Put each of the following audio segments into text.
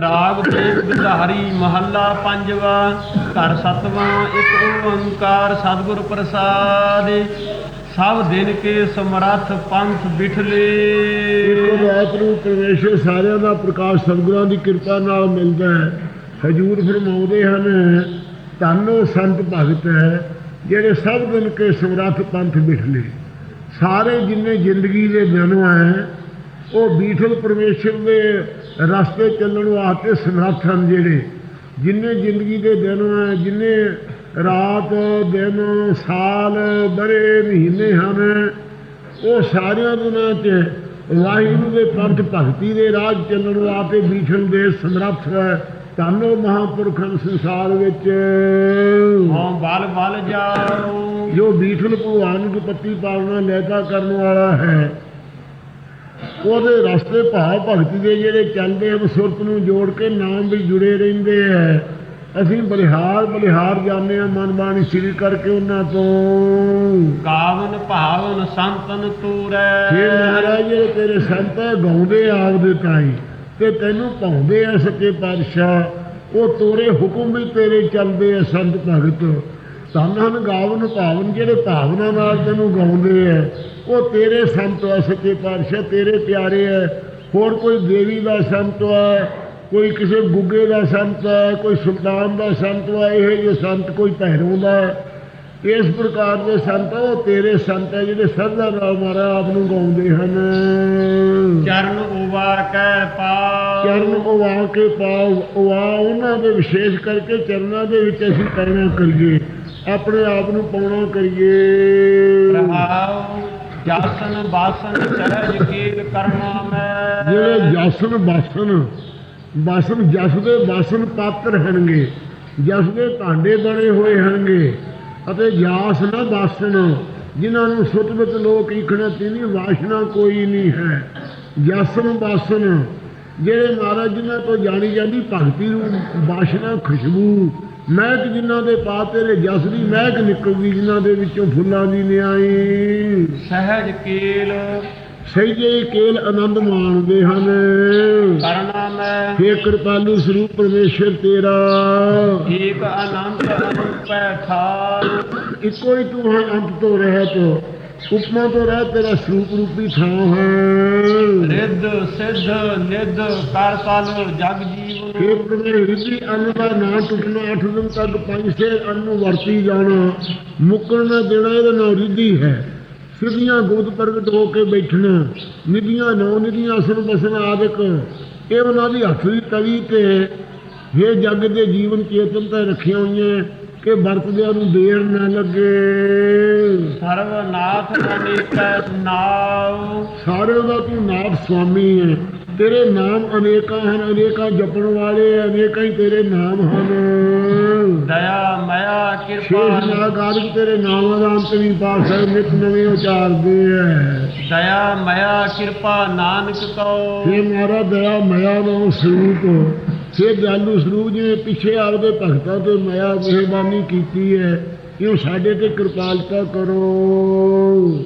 ਰਾਗ ਦੇਵ ਬਿਧਾਰੀ ਮਹੱਲਾ ਪੰਜਵਾ, ਘਰ ਸਤਵਾਂ, ਇੱਕ ਓੰਕਾਰ ਸਤਿਗੁਰ ਪ੍ਰਸਾਦ। ਸਭ ਦਿਨ ਕੇ ਸਮਰੱਥ ਪੰਥ ਬਿਠਲੇ ਇੱਕੋ ਰਾਤ ਨੂੰ ਪਰਮੇਸ਼ਰ ਸਾਰਿਆਂ ਦਾ ਪ੍ਰਕਾਸ਼ ਸਤਿਗੁਰਾਂ ਦੀ ਕਿਰਪਾ ਨਾਲ ਮਿਲਦਾ ਹੈ। ਹਜੂਰ ਫਰਮਾਉਂਦੇ ਹਨ, ਧੰਨੋ ਸੰਤ ਭਗਤ ਹੈ, ਜਿਹੜੇ ਸਭ ਦਿਨ ਕੇ ਸਮਰੱਥ ਪੰਥ ਬਿਠਲੇ ਸਾਰੇ ਜਿੰਨੇ ਜ਼ਿੰਦਗੀ ਦੇ ਦਿਨ ਹੈ ਉਹ ਬੀਠਲ ਪਰਮੇਸ਼ਰ ਦੇ ਰਸਤੇ ਚੱਲਣ ਵਾਸਤੇ ਸਮਰੱਥ ਹਨ ਜਿਹੜੇ ਜਿੰਨੇ ਜ਼ਿੰਦਗੀ ਦੇ ਦਿਨ ਹੈ ਜਿੰਨੇ ਰਾਤ ਦਿਨ ਸਾਲ ਬਰੇ ਮਹੀਨੇ ਹਨ ਉਹ ਸਾਰਿਆਂ ਦਿਨਾਂ 'ਚ ਵਾਹਿਗੁਰੂ ਦੇ ਪੰਥ ਭਗਤੀ ਦੇ ਰਾਹ 'ਚ ਚੱਲਣ ਵਾਸਤੇ ਬੀਠਣ ਦੇ ਸਮਰੱਥ ਹੈ। ਧੰਨੋ ਮਹਾਂਪੁਰਖਾਂ ਸੰਸਾਰ ਵਿੱਚ। ਹਉ ਬਲ ਬਲ ਜਾਓ ਜੋ ਬੀਠਲ ਭਗਵਾਨ ਦੀ ਪੱਤੀ ਪਾਲਣਾ ਲੈਤਾ ਕਰਨ ਵਾਲਾ ਹੈ ਉਹਦੇ ਰਸਤੇ ਭਾਵ ਭਗਤੀ ਦੇ ਜਿਹੜੇ ਚੱਲਦੇ ਹਨ ਸੁਰਤ ਨੂੰ ਜੋੜ ਕੇ ਨਾਮ ਵੀ ਜੁੜੇ ਰਹਿੰਦੇ ਹੈ। ਅਸੀਂ ਬਲਿਹਾਰ ਬਲਿਹਾਰ ਜਾਂਦੇ ਹਾਂ ਮਨ ਬਾਣੀ ਸ੍ਰੀ ਕਰਕੇ ਉਹਨਾਂ ਤੋਂ। ਗਾਵਨ ਭਾਵਨ ਸੰਤਨ ਤੂਰੈ। ਮਹਾਰਾਜ ਇਹ ਤੇਰੇ ਸੰਤ ਗਾਉਂਦੇ ਆਪਦੇ ਤਾਈ ਤੇ ਤੈਨੂੰ ਪਾਉਂਦੇ ਆ ਸੱਚੇ ਪਾਤਸ਼ਾਹ। ਉਹ ਤੋਰੇ ਹੁਕਮ ਵੀ ਤੇਰੇ ਚੱਲਦੇ ਆ ਸੰਤ ਭਗਤ। ਧੰਨ ਹਨ ਗਾਵਨ ਭਾਵਨ ਜਿਹੜੇ ਭਾਵਨਾ ਨਾਲ ਤੈਨੂੰ ਗਾਉਂਦੇ ਆ ਉਹ ਤੇਰੇ ਸੰਤ ਆ ਸੱਚੇ ਪਾਤਸ਼ਾਹ ਤੇਰੇ ਪਿਆਰੇ ਆ ਹੋਰ ਕੋਈ ਦੇਵੀ ਦਾ ਸੰਤ ਆ ਕੋਈ ਕਿਸੇ ਗੁੱਗੇ ਦਾ ਸੰਤ ਹੈ ਕੋਈ ਸੁਲਤਾਨ ਦਾ ਸੰਤ ਹੈ ਇਹ ਜਿਹੇ ਸੰਤ ਕੋਈ ਭੈਰੋਂ ਦਾ। ਇਸ ਪ੍ਰਕਾਰ ਦੇ ਸੰਤ ਆ, ਉਹ ਤੇਰੇ ਸੰਤ ਹੈ ਜਿਹੜੇ ਸਰਦਾ ਨਾਲ ਮਾਰਾ ਆਪ ਨੂੰ ਗਾਉਂਦੇ ਹਨ। ਚਰਨ ਉਵਾ ਕੈ ਪਾਉ ਚਰਨ ਉਵਾ ਕੇ ਪਾਉ ਉਵਾ ਉਹਨਾਂ ਦੇ ਵਿਸ਼ੇਸ਼ ਕਰਕੇ ਚਰਨਾਂ ਦੇ ਵਿੱਚ ਅਸੀਂ ਪੈਣਾ ਕਰੀਏ। ਆਪਣੇ ਆਪ ਨੂੰ ਪਾਉਣਾ ਕਰੀਏ। ਰਹਾਉ ਜਾਸਨ ਬਾਸਨ ਸਹਿਜ ਕੀਲ ਕਰਨਾ ਮੈਂ। ਜਿਹੜੇ ਜਸਨ ਬਾਸਨ ਬਾਸਨ ਜਸ ਦੇ ਬਾਸਨ ਪਾਤਰ ਹਨਗੇ ਜਸ ਦੇ ਭਾਂਡੇ ਬਣੇ ਹੋਏ ਹਨਗੇ ਅਤੇ ਜਾਸ ਨਾ ਬਾਸਨ ਜਿਨ੍ਹਾਂ ਨੂੰ ਸੁਤ ਵਿੱਚ ਲੋਕ ਇਖਣਾ ਤੀਨੀ ਵਾਸ਼ਨਾ ਕੋਈ ਨਹੀਂ ਹੈ। ਜਸਨ ਬਾਸਨ ਜਿਹੜੇ ਮਹਾਰਾਜ ਜਿਨ੍ਹਾਂ ਤੋਂ ਜਾਣੀ ਜਾਂਦੀ ਭਗਤੀ ਨੂੰ ਬਾਸ਼ਨਾ ਖੁਸ਼ਬੂ ਮਹਿਕ ਜਿਨ੍ਹਾਂ ਦੇ ਪਾ ਤੇਰੇ ਜਸ ਦੀ ਮਹਿਕ ਨਿਕਲਦੀ ਜਿਨ੍ਹਾਂ ਦੇ ਵਿੱਚੋਂ ਫੁੱਲਾਂ ਦੀ ਨਿਆਈ। ਸਹਿਜ ਕੀਲ ਸਹਿਜੇ ਕੇਲ ਆਨੰਦ ਮਾਣਦੇ ਹਨ। ਕਰਨਾ ਮੈਂ। ਹੇ ਕਿਰਪਾਲੂ ਸਰੂਪ ਪਰਮੇਸ਼ਰ ਤੇਰਾ। ਏਕ ਅਨੰਤ ਅਨੂਪੈ ਇੱਕੋ ਹੀ ਤੂੰ ਹੈ ਅੰਤ ਤੋਂ ਰਹਿਤ ਉਪਮਾ ਤੋਂ ਰਹਿ ਤੇਰਾ ਸਰੂਪ ਰੂਪੀ ਥਾਂ ਹੈ। ਰਿੱਧ ਸਿੱਧ ਨਿੱਧ ਕਰ ਤਲ ਜਗ ਹੇ ਜੀਵਨ ਪ੍ਰਭੇ ਰਿੱਧੀ ਅੰਨ ਦਾ ਨਾ ਟੁੱਟਣਾ ਅੱਠ ਦਿਨ ਤੱਕ ਪੰਜ ਸੇ ਅੰਨ ਨੂੰ ਵਰਤੀ ਜਾਣਾ। ਮੁੱਕਣ ਨਾ ਦੇਣਾ ਇਹਦਾ ਨਾਮ ਰਿੱਧੀ ਹੈ। ਸਿੱਧੀਆਂ ਗੁਪਤ ਪ੍ਰਗਟ ਹੋ ਕੇ ਬੈਠਣਾ ਨਿਧੀਆਂ ਨੌ ਨਿਧੀਆਂ ਅਸਰ ਬਸਨ ਆਦਿਕ। ਇਹ ਉਹਨਾਂ ਦੀ ਹੱਥ ਦੀ ਤਵੀ ਤੇ ਇਹ ਜੱਗ ਦੇ ਜੀਵਨ ਚੇਤਨ ਤੇ ਰੱਖੀਆਂ ਹੋਈਆਂ। ਕਿ ਵਰਤਦਿਆਂ ਨੂੰ ਦੇਰ ਨਾ ਲੱਗੇ। ਸਰਵ ਨਾਥ ਅਨੇਕੈ ਨਾਉ। ਸਾਰਿਆਂ ਦਾ ਤੂੰ ਨਾਥ ਸੁਆਮੀ ਹੈ। ਤੇਰੇ ਨਾਮ ਅਨੇਕਾਂ ਹਨ ਅਨੇਕਾਂ ਜਪਣ ਵਾਲੇ ਅਨੇਕਾਂ ਹੀ ਤੇਰੇ ਨਾਮ ਹਨ। ਦਇਆ ਮਇਆ ਕਿਰਪਾ ਨਾਗਾਰਿਕ ਤੇਰੇ ਨਾਮਾਂ ਦਾ ਅੰਤ ਨਹੀਂ ਪਾ ਸਕਦੇ ਨਿਤ ਨਵੇਂ ਉਚਾਰਦੇ ਹੈ। ਦਇਆ ਮਇਆ ਕਿਰਪਾ ਨਾਨਕ ਕਉ। हे ਮਾਰਾ ਦਇਆ ਮਇਆ ਨਾਮ ਸਰੂਪ। हे ਜਾਲੂ ਸਰੂਪ ਜਿਵੇਂ ਪਿੱਛੇ ਆਪਦੇ ਭਗਤਾਂ ਤੇ ਮਇਆ ਮਿਹਰਬਾਨੀ ਕੀਤੀ ਹੈ ਇਹ ਸਾਡੇ ਤੇ ਕਿਰਪਾਲਤਾ ਕਰੋ।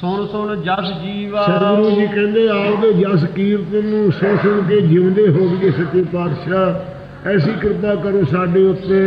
ਸੁਣ ਸੁਣ ਜਸ ਜੀਵਾ। ਸਤਿਗੁਰੂ ਜੀ ਕਹਿੰਦੇ ਆਪਦੇ ਜਸ ਕੀਰਤਨ ਨੂੰ ਸੁਣ ਸੁਣ ਕੇ ਜਿਉਂਦੇ ਹੋ ਗਏ ਸੱਚੇ ਪਾਤਸ਼ਾਹ। ਐਸੀ ਕਿਰਪਾ ਕਰੋ ਸਾਡੇ ਉੱਤੇ।